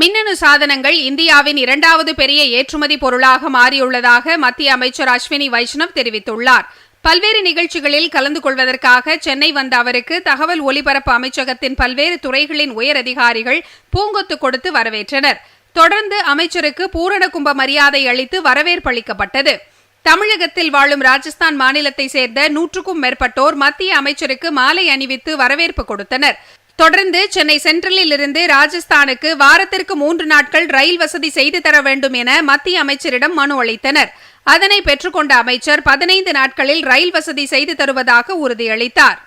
மின்னணு சாதனங்கள் இந்தியாவின் இரண்டாவது பெரிய ஏற்றுமதி பொருளாக மாறியுள்ளதாக மத்திய அமைச்சர் அஸ்வினி வைஷ்ணவ் தெரிவித்துள்ளார். பல்வேறு நிகழ்ச்சிகளில் கலந்து கொள்வதற்காக சென்னை வந்த அவருக்கு தகவல் ஒலிபரப்பு அமைச்சகத்தின் பல்வேறு துறைகளின் உயர் அதிகாரிகள் பூங்கொத்து கொடுத்து வரவேற்றனர். தொடர்ந்து அமைச்சருக்கு பூரண கும்ப மரியாதை அளித்து வரவேற்பளிக்கப்பட்டது தமிழகத்தில் வாழும் ராஜஸ்தான் மாநிலத்தை சேர்ந்த நூற்றுக்கும் மேற்பட்டோர் மத்திய அமைச்சருக்கு மாலை அணிவித்து வரவேற்பு கொடுத்தனர். தொடர்ந்து சென்னை சென்ட்ரலில் இருந்து ராஜஸ்தானுக்கு வாரத்திற்கு மூன்று நாட்கள் ரயில் வசதி செய்து தர வேண்டும் என மத்திய அமைச்சரிடம் மனு அளித்தனர். அதனை பெற்றுக்கொண்ட அமைச்சர் பதினைந்து நாட்களில் ரயில் வசதி செய்து தருவதாக உறுதியளித்தார்.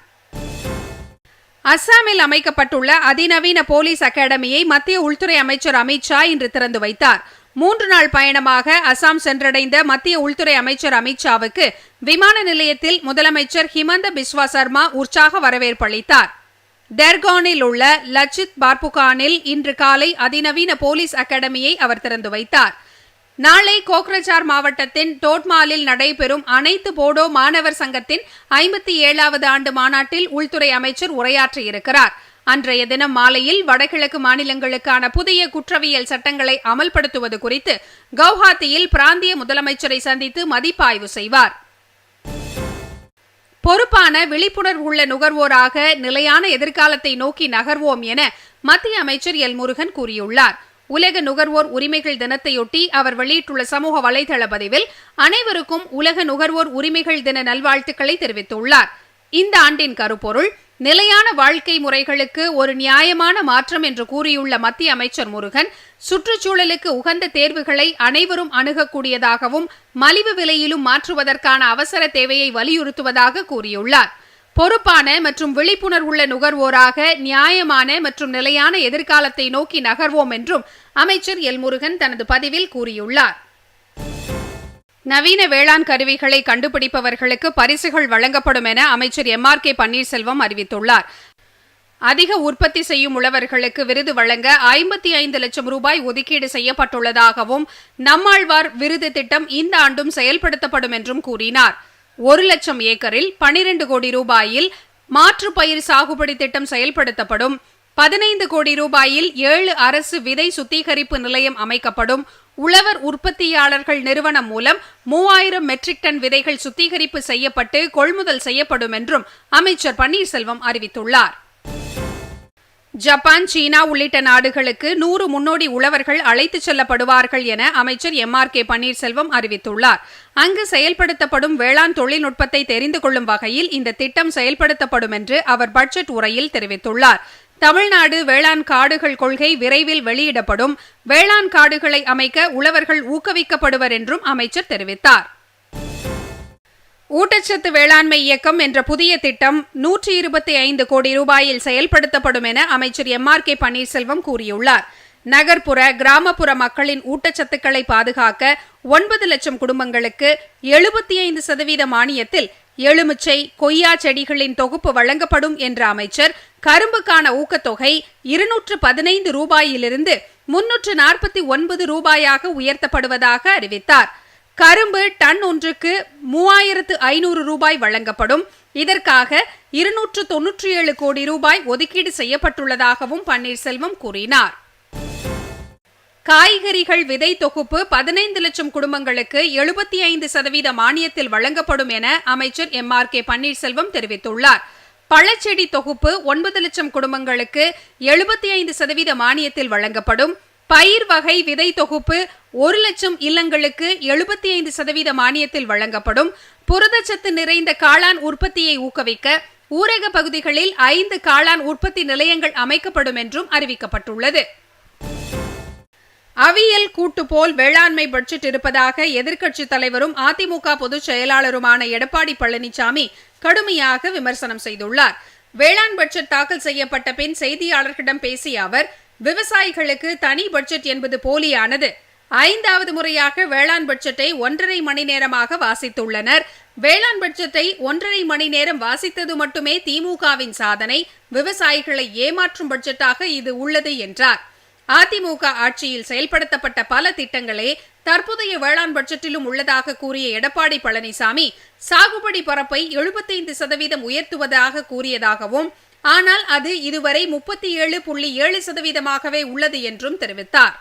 அஸ்ஸாமில் அமைக்கப்பட்டுள்ள அதிநவீன போலீஸ் அகாடமியை மத்திய உள்துறை அமைச்சர் அமித் ஷா இன்று திறந்து வைத்தார். மூன்று நாள் பயணமாக அசாம் சென்றடைந்த மத்திய உள்துறை அமைச்சர் அமித்ஷாவுக்கு விமான நிலையத்தில் முதலமைச்சர் ஹிமந்த பிஸ்வா சர்மா உற்சாக வரவேற்பு அளித்தார். டெர்கானில் உள்ள லச்சித் பார்புகானில் இன்று காலை அதிநவீன போலீஸ் அகாடமியை அவர் திறந்து வைத்தார். நாளை கோக்ரஜார் மாவட்டத்தின் டோட்மாலில் நடைபெறும் அனைத்து போடோ மாணவர் சங்கத்தின் ஐம்பத்தி ஏழாவது ஆண்டு மாநாட்டில் உள்துறை அமைச்சர் உரையாற்றியிருக்கிறார். அன்றைய தினம் மாலையில் வடகிழக்கு மாநிலங்களுக்கான புதிய குற்றவியல் சட்டங்களை அமல்படுத்துவது குறித்து கவுஹாத்தியில் பிராந்திய முதலமைச்சரை சந்தித்து மதிப்பாய்வு செய்வார். பொறுப்பான விழிப்புணர்வு உள்ள நுகர்வோராக நிலையான எதிர்காலத்தை நோக்கி நகர்வோம் என மத்திய அமைச்சர் எல் முருகன் கூறியுள்ளார். உலக நுகர்வோர் உரிமைகள் தினத்தையொட்டி அவர் வெளியிட்டுள்ள சமூக வலைதள பதிவில் அனைவருக்கும் உலக நுகர்வோர் உரிமைகள் தின நல்வாழ்த்துக்களை தெரிவித்துள்ளார். இந்த ஆண்டின் கருப்பொருள் நிலையான வாழ்க்கை முறைகளுக்கு ஒரு நியாயமான மாற்றம் என்று கூறியுள்ள மத்திய அமைச்சர் முருகன் சுற்றுச்சூழலுக்கு உகந்த தேர்வுகளை அனைவரும் அணுகக்கூடியதாகவும் மலிவு விலையிலும் மாற்றுவதற்கான அவசர தேவையை வலியுறுத்துவதாக கூறியுள்ளார். பொறுப்பான மற்றும் விழிப்புணர்வுள்ள நுகர்வோராக நியாயமான மற்றும் நிலையான எதிர்காலத்தை நோக்கி நகர்வோம் என்றும் அமைச்சர் எல் முருகன் தனது பதிவில் கூறியுள்ளார். நவீன வேளாண் கருவிகளை கண்டுபிடிப்பவர்களுக்கு பரிசுகள் வழங்கப்படும் என அமைச்சர் எம் ஆர் கே பன்னீர்செல்வம் அறிவித்துள்ளார். அதிக உற்பத்தி செய்யும் உழவர்களுக்கு விருது வழங்க ஐம்பத்தி ஐந்து லட்சம் ரூபாய் ஒதுக்கீடு செய்யப்பட்டுள்ளதாகவும் நம்மாழ்வார் விருது திட்டம் இந்த ஆண்டும் செயல்படுத்தப்படும் என்றும் கூறினார். ஒரு லட்சம் ஏக்கரில் பனிரெண்டு கோடி ரூபாயில் மாற்று பயிர் சாகுபடி திட்டம் செயல்படுத்தப்படும். பதினைந்து கோடி ரூபாயில் ஏழு அரசு விதை சுத்திகரிப்பு நிலையம் அமைக்கப்படும். உழவர் உற்பத்தியாளர்கள் நிறுவனம் மூலம் மூவாயிரம் மெட்ரிக் டன் விதைகள் சுத்திகரிப்பு செய்யப்பட்டு கொள்முதல் செய்யப்படும் என்றும் அமைச்சர் பன்னீர்செல்வம் அறிவித்துள்ளார். ஜப்பான் சீனா உள்ளிட்ட நாடுகளுக்கு நூறு முன்னோடி உழவர்கள் அழைத்துச் செல்லப்படுவார்கள் என அமைச்சர் எம் ஆர் கே பன்னீர்செல்வம் அறிவித்துள்ளார். அங்கு செயல்படுத்தப்படும் வேளாண் தொழில்நுட்பத்தை தெரிந்து கொள்ளும் வகையில் இந்த திட்டம் செயல்படுத்தப்படும் என்று அவர் பட்ஜெட் உரையில் தெரிவித்துள்ளார். தமிழ்நாடு வேளாண் காடுகள் கொள்கை விரைவில் வெளியிடப்படும். வேளாண் காடுகளை அமைக்க உழவர்கள் ஊக்குவிக்கப்படுவர் என்றும் அமைச்சர் தெரிவித்தார். ஊட்டச்சத்து வேளாண்மை இயக்கம் என்ற புதிய திட்டம் நூற்றி இருபத்தி ஐந்து கோடி ரூபாயில் செயல்படுத்தப்படும் என அமைச்சர் எம் ஆர் கே பன்னீர்செல்வம் கூறியுள்ளார். நகர்ப்புற கிராமப்புற மக்களின் ஊட்டச்சத்துக்களை பாதுகாக்க ஒன்பது லட்சம் குடும்பங்களுக்கு எழுபத்தி ஐந்து சதவீத மானியத்தில் எலுமிச்சை கொய்யா செடிகளின் தொகுப்பு வழங்கப்படும் என்ற அமைச்சர் கரும்புக்கான ஊக்கத்தொகை இருநூற்று பதினைந்து ரூபாயிலிருந்து முன்னூற்று நாற்பத்தி ஒன்பது ரூபாயாக உயர்த்தப்படுவதாக அறிவித்தார். கரும்பு டன் ஒன்றுக்கு மூவாயிரத்து ஐநூறு ரூபாய் வழங்கப்படும். இதற்காக இருநூற்று தொன்னூற்றி ஏழு கோடி ரூபாய் ஒதுக்கீடு செய்யப்பட்டுள்ளதாகவும் பன்னீர்செல்வம் கூறினார். காய்கறிகள் விதை தொகுப்பு பதினைந்து லட்சம் குடும்பங்களுக்கு எழுபத்தி ஐந்து சதவீத மானியத்தில் வழங்கப்படும் என அமைச்சர் எம் ஆர் கே பன்னீர்செல்வம் தெரிவித்துள்ளார். பழச்செடி தொகுப்பு ஒன்பது லட்சம் குடும்பங்களுக்கு எழுபத்தி ஐந்து சதவீத மானியத்தில் வழங்கப்படும். பயிர் வகை விதை தொகுப்பு ஒரு லட்சம் இல்லங்களுக்கு எழுபத்தி ஐந்து சதவீத மானியத்தில் வழங்கப்படும். புரதச்சத்து நிறைந்த காளான் உற்பத்தியை ஊக்குவிக்க ஊரக பகுதிகளில் ஐந்து காளான் உற்பத்தி நிலையங்கள் அமைக்கப்படும் என்றும் அறிவிக்கப்பட்டுள்ளது. அவியல் கூட்டு போல் வேளாண்மை பட்ஜெட் இருப்பதாக எதிர்க்கட்சித் தலைவரும் அதிமுக பொதுச் செயலாளருமான எடப்பாடி பழனிசாமி கடுமையாக விமர்சனம் செய்துள்ளார். வேளாண் பட்ஜெட் தாக்கல் செய்யப்பட்ட பின் செய்தியாளர்களிடம் பேசிய அவர் விவசாயிகளுக்கு தனி பட்ஜெட் என்பது போலியானது. ஐந்தாவது முறையாக வேளாண் பட்ஜெட்டை ஒன்றரை மணி நேரமாக வாசித்துள்ளனர். வேளாண் பட்ஜெட்டை ஒன்றரை மணி நேரம் வாசித்தது மட்டுமே திமுகவின் சாதனை. விவசாயிகளை ஏமாற்றும் பட்ஜெட்டாக இது உள்ளது என்றார். அதிமுக ஆட்சியில் செயல்படுத்தப்பட்ட பல திட்டங்களே தற்போதைய வேளாண் பட்ஜெட்டிலும் உள்ளதாக கூறிய எடப்பாடி பழனிசாமி சாகுபடி பரப்பை எழுபத்தைந்து சதவீதம் உயர்த்துவதாக கூறியதாகவும் ஆனால் அது இதுவரை முப்பத்தி ஏழு புள்ளி ஏழு சதவீதமாகவே உள்ளது என்றும் தெரிவித்தார்.